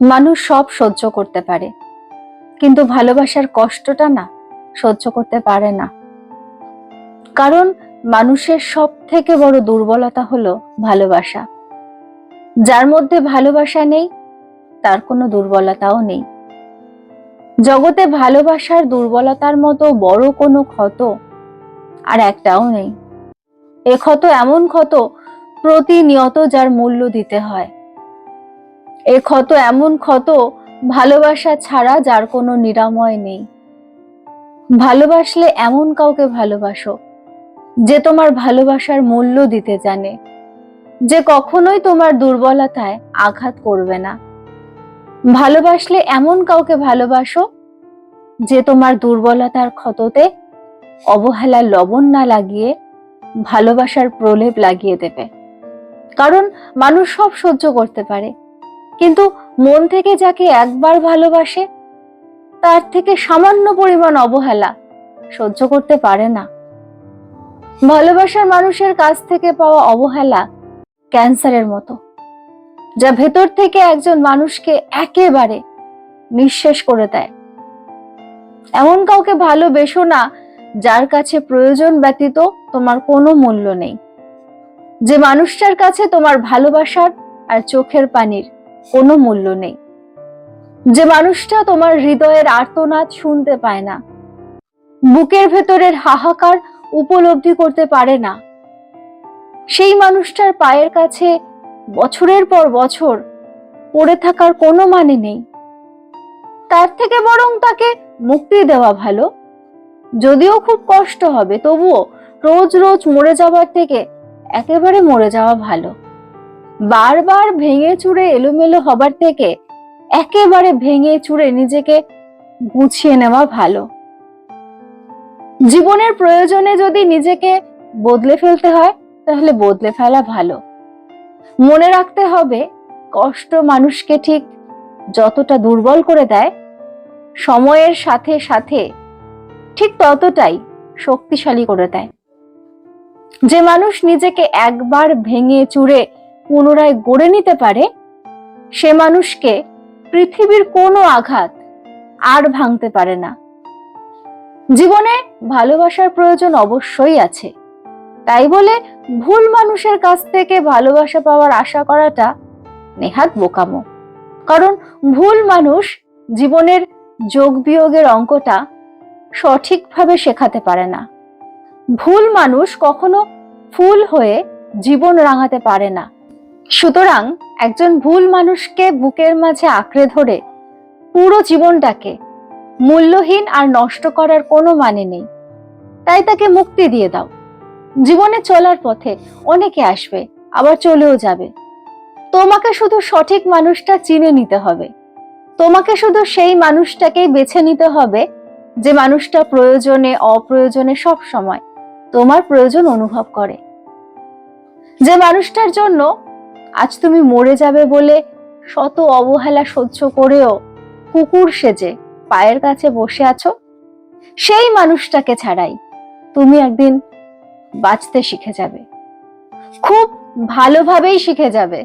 মানুষ সব সহ্য করতে পারে। কিন্তু ভালোবাসার কষ্টটা না সহ্য করতে পারে না। কারণ মানুষের সব থেকে বড় দুর্বলতা হলো ভালোবাসা। যার মধ্যে ভালোবাসা নেই, তার কোনো দুর্বলতাও নেই। জগতে ভালোবাসার দুর্বলতার মতো বড় কোনো ক্ষত আর একটাও নেই। এ ক্ষত এমন ক্ষত প্রতিনিয়ত যার মূল্য দিতে হয়। এ ক্ষত এমন ক্ষত, ভালোবাসা ছাড়া যার কোনো নিরাময় নেই। ভালোবাসলে এমন কাউকে ভালোবাসো, যে তোমার ভালোবাসার মূল্য দিতে জানে, যে কখনোই তোমার দুর্বলতায় আঘাত করবে না। ভালোবাসলে এমন কাউকে ভালোবাসো, যে তোমার দুর্বলতার ক্ষততে অবহেলার লবণ না লাগিয়ে ভালোবাসার প্রলেপ লাগিয়ে দেবে। কারণ মানুষ সব সহ্য করতে পারে। কিন্তু মন থেকে যাকে একবার ভালোবাসে, তার থেকে সামান্য পরিমাণ অবহেলা সহ্য করতে পারে না। ভালোবাসার মানুষের কাছ থেকে পাওয়া অবহেলা ক্যান্সারের মতো, যা ভেতর থেকে একজন মানুষকে একেবারে নিঃশেষ করে দেয়। এমন কাউকে ভালোবেসো না যার কাছে প্রয়োজন ব্যতীত তোমার কোনো মূল্য নেই। যে মানুষটার কাছে তোমার ভালোবাসার আর চোখের পানির কোনো মূল্য নেই। যে মানুষটা তোমার হৃদয়ের আর্তনাদ শুনতে পায় না, বুকের ভেতরের হাহাকার উপলব্ধি করতে পারে না, সেই মানুষটার পায়ের কাছে বছরের পর বছর পড়ে থাকার কোনো মানে নেই। তার থেকে বরং তাকে মুক্তি দেওয়া ভালো। যদিও খুব কষ্ট হবে, তবুও রোজ রোজ মরে যাওয়ার থেকে একেবারে মরে যাওয়া ভালো। বারবার ভেঙে চুরে এলোমেলো হবার থেকে একেবারে ভেঙে চুরে নিজেকে গুছিয়ে নেওয়া ভালো। জীবনের প্রয়োজনে যদি নিজেকে বদলে ফেলতে হয়, তাহলে বদলে ফেলা ভালো। মনে রাখতে হবে, কষ্ট মানুষকে ঠিক যতটা দুর্বল করে দেয়, সময়ের সাথে সাথে ঠিক ততটাই শক্তিশালী করে দেয়। যে মানুষ নিজেকে একবার ভেঙে চুরে পুনরায় গড়ে নিতে পারে, সে মানুষকে পৃথিবীর কোনো আঘাত আর ভাঙতে পারে না। জীবনে ভালোবাসার প্রয়োজন অবশ্যই আছে। তাই বলে ভুল মানুষের কাছ থেকে ভালোবাসা পাওয়ার আশা করাটা নেহাত বোকামো। কারণ ভুল মানুষ জীবনের যোগ বিয়োগের অঙ্কটা সঠিকভাবে শেখাতে পারে না। ভুল মানুষ কখনো ফুল হয়ে জীবন রাঙাতে পারে না। সুতরাং একজন ভুল মানুষকে বুকের মাঝে আঁকড়ে ধরে পুরো জীবনটাকে মূল্যহীন আর নষ্ট করার কোনো মানে নেই। তাই তাকে মুক্তি দিয়ে দাও। জীবনে চলার পথে অনেকে আসবে, আবার চলেও যাবে। তোমাকে শুধু সঠিক মানুষটা চিনে নিতে হবে। তোমাকে শুধু সেই মানুষটাকেই বেছে নিতে হবে যে মানুষটা প্রয়োজনে, অপ্রয়োজনে সব সময় তোমার প্রয়োজন অনুভব করে। যে মানুষটার জন্য আজ তুমি মরে যাবে বলে শত অবহেলা সহ্য করেও কুকুর সেজে পায়ের কাছে বসে আছো, সেই মানুষটাকে ছাড়াই তুমি একদিন বাঁচতে শিখে যাবে। খুব ভালোভাবেই শিখে যাবে।